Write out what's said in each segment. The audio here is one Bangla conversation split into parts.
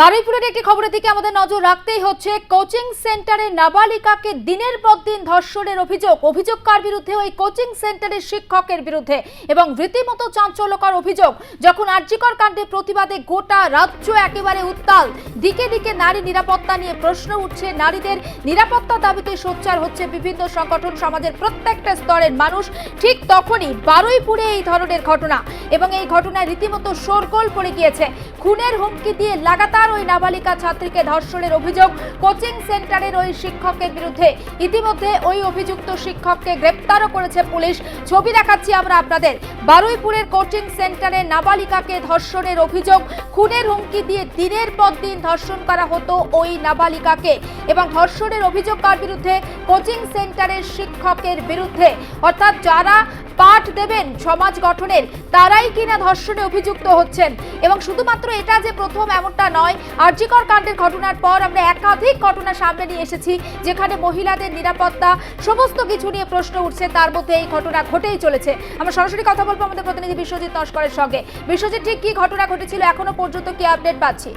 বারুইপুরের একটি খবরের দিকে আমাদের নজর রাখতেই হচ্ছে, কোচিং সেন্টারে নাবালিকাকে দিনের পর দিন ধর্ষণের অভিযোগ। অভিযোগ কার বিরুদ্ধে? ওই কোচিং সেন্টারের শিক্ষকের বিরুদ্ধে। এবং রীতিমতো চাঞ্চল্যকর অভিযোগ, যখন আর্যিকর কাণ্ডে প্রতিবাদে গোটা রাজ্য একেবারে উত্তাল, দিকে দিকে নারী নিরাপত্তা নিয়ে প্রশ্ন উঠছে নারীদের। নিরাপত্তা দাবিতে সোচ্চার হচ্ছে বিভিন্ন সংগঠন, সমাজের প্রত্যেকটা স্তরের মানুষ। ঠিক তখনই বারুইপুরে এই ধরনের ঘটনা। এবং এই ঘটনায় রীতিমতো শোরগোল পড়ে গিয়েছে। খুনের হুমকি দিয়ে লাগাতার ওই নাবালিকা ছাত্রীকে ধর্ষণের অভিযোগ কোচিং সেন্টারের ওই শিক্ষকের বিরুদ্ধে। ইতিমধ্যে ওই অভিযুক্ত শিক্ষককে গ্রেপ্তারও করেছে পুলিশ। ছবি দেখাচ্ছি আমরা আপনাদের। বারুইপুরের কোচিং সেন্টারে নাবালিকাকে ধর্ষণের অভিযোগ। খুনের হুমকি দিয়ে দিনের পর দিন ধর্ষণ করা হতো ওই নাবালিকাকে। এবং ধর্ষণের অভিযোগ কার বিরুদ্ধে? কোচিং সেন্টারের শিক্ষকের বিরুদ্ধে। অর্থাৎ যারা পাঠ দেবেন সমাজ গঠনের, তারাই কিনা ধর্ষণে অভিযুক্ত হচ্ছেন। এবং শুধুমাত্র এটা যে প্রথম এমনটা নয়, আরজিকর কাণ্ডের ঘটনার পর আমরা একাধিক ঘটনা সামনে নিয়ে এসেছি, যেখানে মহিলাদের নিরাপত্তা, সমস্ত কিছু নিয়ে প্রশ্ন উঠছে, তার মধ্যে এই ঘটনা ঘটেই চলেছে। আমরা সরাসরি কথা বলব আমাদের প্রতিনিধি বিশ্বজিৎ নস্করের সঙ্গে। বিশ্বজিৎ, ঠিক কি ঘটনা ঘটেছিল? এখনও পর্যন্ত কি আপডেট পাচ্ছি?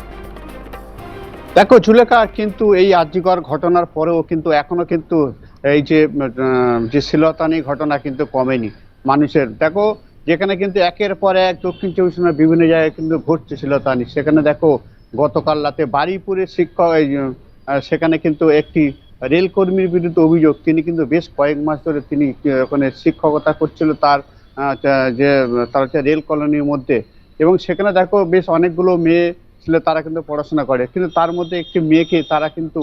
দেখো জুলেখা কিন্তু এই আর্যিকর ঘটনার পরেও কিন্তু এখনও কিন্তু এই যে যে শিলতানি ঘটনা কিন্তু কমেনি। মানুষের। দেখো, যেখানে কিন্তু একের পর এক দক্ষিণ চব্বিশ পরগনার বিভিন্ন জায়গায় কিন্তু ঘটছে শিলতানি সেখানে দেখো গতকাল রাতে বাড়িপুরের শিক্ষক সেখানে কিন্তু একটি রেল কর্মীর বিরুদ্ধে অভিযোগ। তিনি কিন্তু বেশ কয়েক মাস ধরে তিনি ওখানে শিক্ষকতা করছিল তার যে, তার হচ্ছে রেল কলোনির মধ্যে। এবং সেখানে দেখো, বেশ অনেকগুলো মেয়ে ছিল, তারা কিন্তু পড়াশোনা করে। কিন্তু তার মধ্যে একটি মেয়েকে তারা কিন্তু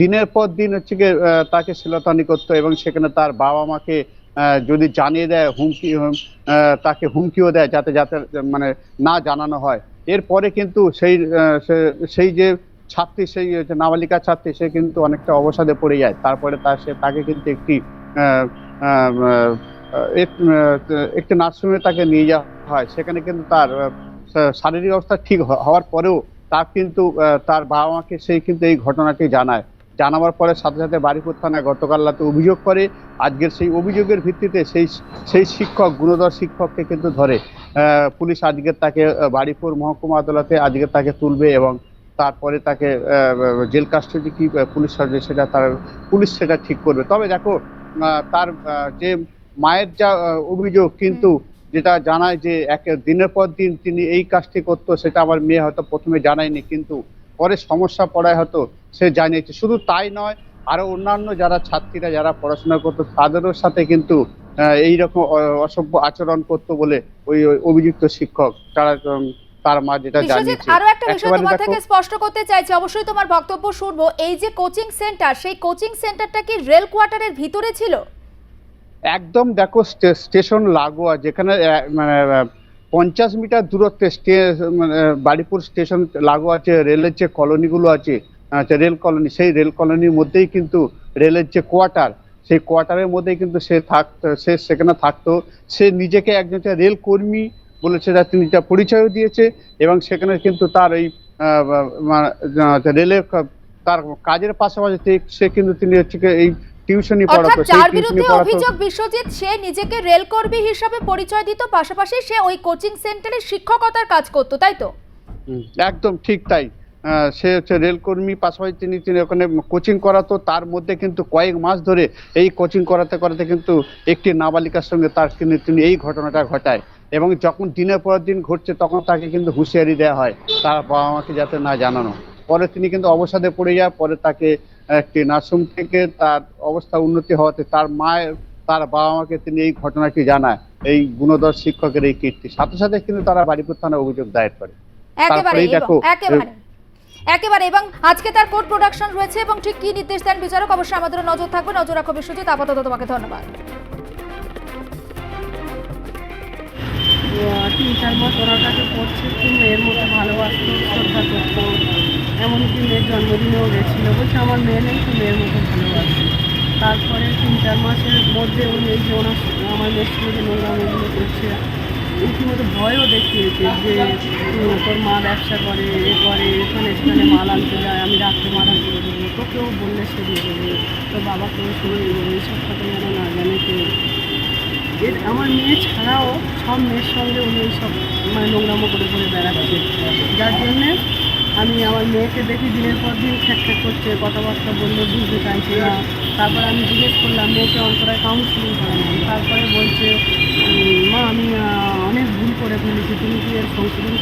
দিনের পর দিন হচ্ছে গিয়ে তাকে শিলতানি করতো এবং সেখানে তার বাবা মাকে যদি জানিয়ে দেয়, হুমকি তাকে হুমকিও দেয় যাতে যাতে মানে না জানানো হয়। এরপরে কিন্তু সেই সেই যে ছাত্রী, সেই নাবালিকা ছাত্রী, সে কিন্তু অনেকটা অবসাদে পড়ে যায়। তারপরে তার, সে তাকে কিন্তু একটি একটি নার্সিংহোমে তাকে নিয়ে যাওয়া হয়। সেখানে কিন্তু তার শারীরিক অবস্থা ঠিক হওয়ার পরেও তার কিন্তু তার বাবা মাকে সেই কিন্তু এই ঘটনাটি জানায়। জানাবার পরে সাথে সাথে বাড়িপুর থানায় গতকাল রাতে অভিযোগ করে আজকের সেই অভিযোগের ভিত্তিতে সেই সেই শিক্ষক গুণধর শিক্ষককে কিন্তু ধরে পুলিশ আজকে তাকে আহ, বাড়িপুর মহকুমা আদালতে আজকে তাকে তুলবে এবং তারপরে তাকে জেল কাস্টডি কি পুলিশ সরবে সেটা তার পুলিশ সেটা ঠিক করবে। তবে দেখো তার যে মায়ের যা অভিযোগ কিন্তু যেটা জানায় যে এক দিনের পর দিন তিনি এই কাজটি করতো সেটা আমার মেয়ে হয়তো প্রথমে জানায়নি কিন্তু পরে সমস্যা পড়ায় হয়তো সে জানিয়েছে শুধু তাই নয় আরও অন্যান্য যারা ছাত্রীরা যারা পড়াশোনা করতো তাদেরও সাথে কিন্তু আহ, এইরকম অ- অসভ্য আচরণ করতো বলে ওই অভিযুক্ত শিক্ষক তারা তার মা যেটা জানিয়েছে। আরও একটা বিষয় তোমার থেকে স্পষ্ট করতে চাইছি অবশ্যই তোমার বক্তব্য শুনব। এই যে কোচিং সেন্টার সেই কোচিং সেন্টারটা কি রেল কোয়ার্টারের ভিতরে ছিল? একদম দেখো স্টেশন লাগোয়া যেখানে মানে পঞ্চাশ মিটার দূরত্বে মানে বাড়িপুর স্টেশন লাগোয়া আছে, রেলের যে কলোনিগুলো আছে যে রেল কলোনি, সেই রেল কলোনির মধ্যেই কিন্তু রেলের যে কোয়ার্টার, সেই কোয়ার্টারের মধ্যেই কিন্তু সে থাকতো সে সেখানে থাকতো। সে নিজেকে একজন যে রেল কর্মী বলে সেটা তিনি যা পরিচয় দিয়েছে এবং সেখানে কিন্তু তার এই রেলের তার কাজের পাশাপাশি সে- কিন্তু তিনি হচ্ছে এই টিউশনি পড়াতো সেই টিউশনি বিরুদ্ধে পড়াতো। অভিযোগ বিশ্বজিৎ সে নিজেকে রেল কর্মী হিসাবে পরিচয় দিত পাশাপাশি সে ওই কোচিং সেন্টারে শিক্ষকতার কাজ করতো তাই তো? একদম ঠিক তাই। সে হচ্ছে রেলকর্মী পাশাপাশি তিনি তিনি ওখানে কোচিং করাতো তার মধ্যে কিন্তু কয়েক মাস ধরে এই কোচিং করাতে করাতে কিন্তু একটি নাবালিকার সঙ্গে তার কিন্তু তিনি এই ঘটনাটা ঘটায়। এবং যখন দিনের পর দিন ঘটছে তখন তাকে কিন্তু হুঁশিয়ারি দেওয়া হয় তার বাবা মাকে যাতে না জানানো। পরে তিনি কিন্তু অবসাদে পড়ে যায় পরে তাকে একটি নার্সিং থেকে তার অবস্থা উন্নতি হওয়াতে তার মায়ের তার বাবা মাকে তিনি এই ঘটনাটি জানায় এই গুণধর শিক্ষকের এই কীর্তি। সাথে সাথে কিন্তু তারা বাড়িপুর থানায় অভিযোগ দায়ের করে। একেবারে তারপরেই এবং দেখো, একেবারে একেবারে এবং আজকে তার কোর্ট প্রোডাকশন রয়েছে এবং ঠিক কি নির্দেশ দেন বিচারক অবশ্যই আমাদের নজর থাকবে নজর রাখো বিশ্বজিৎ আপাতত তোমাকে ধন্যবাদ। তিন চার মাস ওনার কাছে পড়ছে খুব মেয়ের মতো ভালোবাসতো শ্রদ্ধা করতো এমনকি মেয়ের জন্মদিনেও গেছিল, বলছে আমার মেয়ে নেই তো মেয়ের মতো ভালোবাসে। তারপরে তিন চার মাসের মধ্যে উনি এই যে ওনার আমার মেয়ের সঙ্গে নোংরামিগুলো করছে, রীতিমতো ভয়ও দেখিয়েছে যে তোর মা ব্যবসা করে, এ করে, এখানে সেখানে মাল আনতে যায়, আমি রাত্রে মাল আনতে দেবো তোকেও বললে সে দিয়ে দেবে, তোর বাবাকেও শুনে দেবো এইসব কথা যেন না জানে কেউ এর আমার মেয়ে ছাড়াও সব মেয়ের সঙ্গে উনি সব মানে নোংরামো করে করে বেড়াচ্ছে। যার জন্যে আমি আমার মেয়েকে দেখি দিনের পর দিন খ্যাক করছে, কথাবার্তা বললে, বুঝতে চাইছে না। তারপর আমি জিজ্ঞেস করলাম, মেয়েকে অন্তরায় কাউন্সিলিং করালাম তারপরে বলছে মা, আমি অনেক ভুল করে ফেলেছি। তুমি কি এর সংশোধন